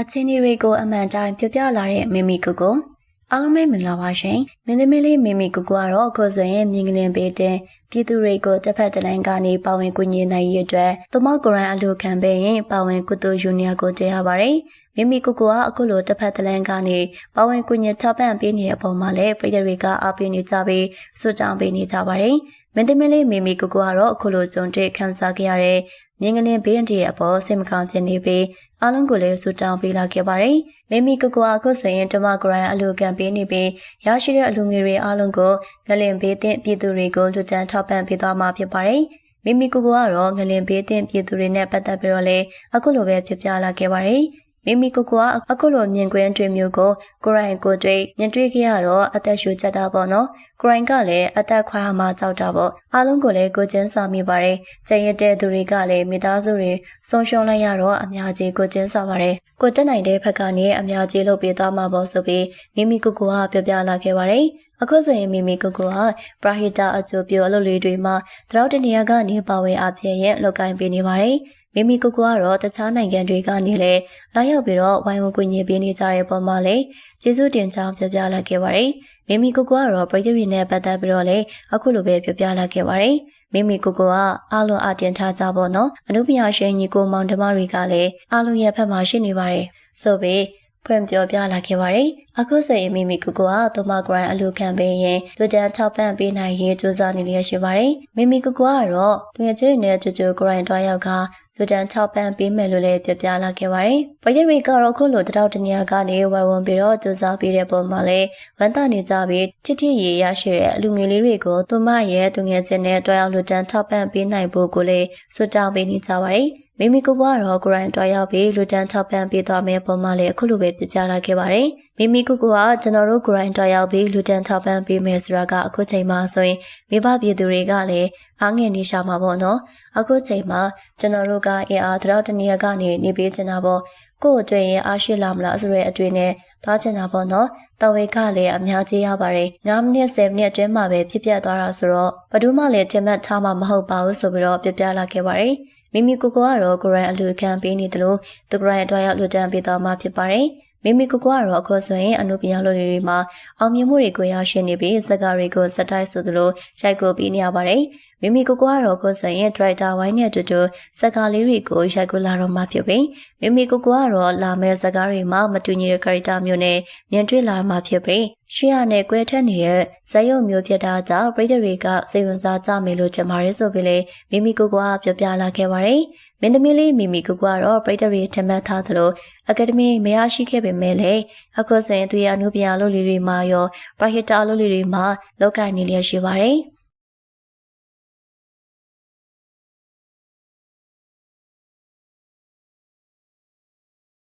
အချင်းဒီတွေကိုအမှန်တိုင်းပြပြလာတဲ့မိမိကိုကိုအားလုံးပဲမင်္ဂလာပါရှင်မင်းသမီးလေးမိမိကိုကိုကတော့အခုဆိုရင်မြင်ကလင်ပေးတဲ့ပြည်သူတွေကိုတစ်ဖက်တစ်လမ်းကနေပါဝင်ကူညီနိုင်ရတဲ့အတွက်သမကိုရိုင်းအလူခံပေးရင်ပါဝင်ကုသိုလ်ယူနီယာကိုတွေ့ရပါတယ်မိမိကိုကိုကအခုလိုတစ်ဖက်တစ်လမ်းကနေပါဝင်ကူညီထောက်ပံ့ပေးနေတဲ့အပေါ်မှာလည်းပြည်သူတွေကအားပေးနေကြပြီးစွတ်တောင်းပေးနေကြပါတယ် မင်းသမီးလေးမိမိကိုကိုကတော့အခုလိုကြုံတွေ့ခံစားခဲ့ရတဲ့မြင်းကလင်းဘေးအန္တရာယ်အပေါ်စိတ်မကောင်းဖြစ်နေပြီးအားလုံးကိုလည်းဆူတောင်းပေးလာခဲ့ပါတယ်။မိမိကိုကိုအခုဆိုရင်ဓမ္မဂရိုင်းအလူကံပေးနေပြီးရရှိတဲ့အလူငွေတွေအားလုံးကိုငလင်ဘေးသင့်ပြည်သူတွေကိုလူတန်းထောက်ပံ့ပေးသွားမှာဖြစ်ပါတယ်။မိမိကိုကိုကတော့ငလင်ဘေးသင့်ပြည်သူတွေနဲ့ပတ်သက်ပြီးတော့လည်းအခုလိုပဲပြပြလာခဲ့ပါတယ်။ မိမိကိုကအခုလိုမြင်ကွင်းတွေ့မျိုးကိုကိုရိုင်းကိုတွေ့မြင်တွေ့ခဲ့ရတော့အသက်ရှူချက်တာပေါ့နော်ကိုရိုင်းကလည်းအသက်ခွာမှကြောက်တာပေါ့အားလုံးကိုလည်းကိုကျင်းစာမိပါတယ်ကျန်ရတဲ့သူတွေကလည်းမိသားစုတွေဆုံးရှုံးလိုက်ရတော့အများကြီးကိုကျင်းစာပါတယ်ကိုတက်နိုင်တဲ့ဘက်ကနေအများကြီးလုပ်ပေးသွားမှာပေါ့ဆိုပြီးမိမိကိုကပြောပြလာခဲ့ပါတယ်အခုဆိုရင်မိမိကိုကိုဟာပရာဟိတာအကျိုးပြုအလုပ်လေးတွေမှာတရော့တနေရာကနေပါဝင်အပြည့်ရဲ့လုပ်ကိုင်းပေးနေပါတယ်။ မိမိကိုကိုကတော့တခြားနိုင်ငံတွေကနေလည်းလာရောက်ပြီးတော့ဝိုင်းဝန်းကူညီပေးနေကြတဲ့ပုံမှာလည်းကျေးဇူးတင်ကြောင်းပြောပြလာခဲ့ပါတယ်။မိမိကိုကိုကတော့ပြည်သူတွေနဲ့ပတ်သက်ပြီးတော့လည်းအခုလိုပဲပြောပြလာခဲ့ပါတယ်။မိမိကိုကိုကအားလုံးအတင်ထားကြပါတော့။အနုပညာရှင်ညီကိုမောင်ဓမ္မတွေကလည်းအားလုံးရဲ့ဖက်မှာရှိနေပါတယ်။ဆိုပြီးဖွင့်ပြောပြလာခဲ့ပါတယ်။အခုဆိုရင်မိမိကိုကိုကသောမဂရိုင်းအလူခံပေးရင်လူတန်းထောက်ပံ့ပေးနိုင်ရေးကြိုးစားနေလျက်ရှိပါတယ်။မိမိကိုကိုကတော့ငွေချင်းနဲ့ကြိုကြိုဂရိုင်းတွားရောက်က လူတန်းထောက်ပံ့ပေးမယ်လို့လည်းပြပြလာခဲ့ပါတယ်။ပရိရိကတော့ခုလိုတတော်တနေရာကနေဝိုင်ဝန်းပြီးတော့စူးစမ်းပေးတဲ့ပုံမှာလည်းဝမ်းသာနေကြပြီးတိတိရေရရှိတဲ့အလူငယ်လေးတွေကိုသူမရဲ့သူငယ်ချင်းနဲ့တွားရောက်လူတန်းထောက်ပံ့ပေးနိုင်ဖို့ကိုလည်းစွတောင်းပေးနေကြပါတယ်။မိမိကိုကတော့ဂရိုင်းတွားရောက်ပြီးလူတန်းထောက်ပံ့ပေးသွားမယ့်ပုံမှာလည်းအခုလိုပဲပြပြလာခဲ့ပါတယ်။ မိမိကိုကကျွန်တော်တို့ grind တွားရောက်ပြီးလူတန်းထောက်ပံ့ပေးမယ်ဆိုတာကအခုချိန်မှာဆိုရင်မိဘပြည်သူတွေကလည်းအားငယ်နေရှာမှာပေါ့နော်အခုချိန်မှာကျွန်တော်တို့ကအင်အားတော့တနည်းကနေနေပေးချင်တာပေါ့ကို့အတွက်ရင်အားရှိလာမလားဆိုတဲ့အတွေ့နဲ့သွားချင်တာပေါ့နော်တဝေကလည်းအများကြီးရပါတယ်9မိနစ်10မိနစ်အတွင်းမှာပဲဖြစ်ပြသွားတာဆိုတော့ဘယ်သူမှလည်းတင်မှတ်ထားမှာမဟုတ်ပါဘူးဆိုပြီးတော့ပြပြလာခဲ့ပါတယ်မိမိကိုကိုကတော့ဂရန်အလူခံပေးနေတယ်လို့သူဂရန်အတွက်ရောက်လူတန်းပေးသွားမှာဖြစ်ပါတယ် မိမိကိုကတော့အခုဆိုရင်အနုပညာလုပ်တွေမှာအောင်မြင်မှုတွေကိုရရှိနေပြီးစကားတွေကိုစတိုက်ဆိုသလိုရိုက်ကိုပြီးနေရပါတယ်။မိမိကိုကတော့ကိုဆိုရင်ဒရိုက်တာဝိုင်းနဲ့အတူတူစကားလေးတွေကိုရိုက်ကူလာတော့မှဖြစ်ပြီးမိမိကိုကတော့လာမဲ့စကားတွေမှာမတူညီတဲ့ character မျိုးနဲ့မြင်တွေ့လာမှဖြစ်ပြီးရှေ့ရနဲ့ကွဲထက်နေတဲ့ဇက်ရုပ်မျိုးဖြစ်တာကြောင့်ပရိသတ်တွေကစိတ်ဝင်စားကြမယ်လို့ထင်ပါတယ်ဆိုပြီးလေမိမိကိုကပြောပြလာခဲ့ပါတယ် မင်းသမီးလေးမိမိကိုကတော့ပရိသတ်တွေထင်မှတ်ထားသလိုအကယ်ဒမီမရရှိခဲ့ပေမဲ့လည်းအခုဆိုရင်သူရဲ့အမှုပညာလုပ်လေးတွေမှာရောပရိုဟက်တာလုပ်လေးတွေမှာလောက်ကိုင်းနေလျက်ရှိပါတယ်။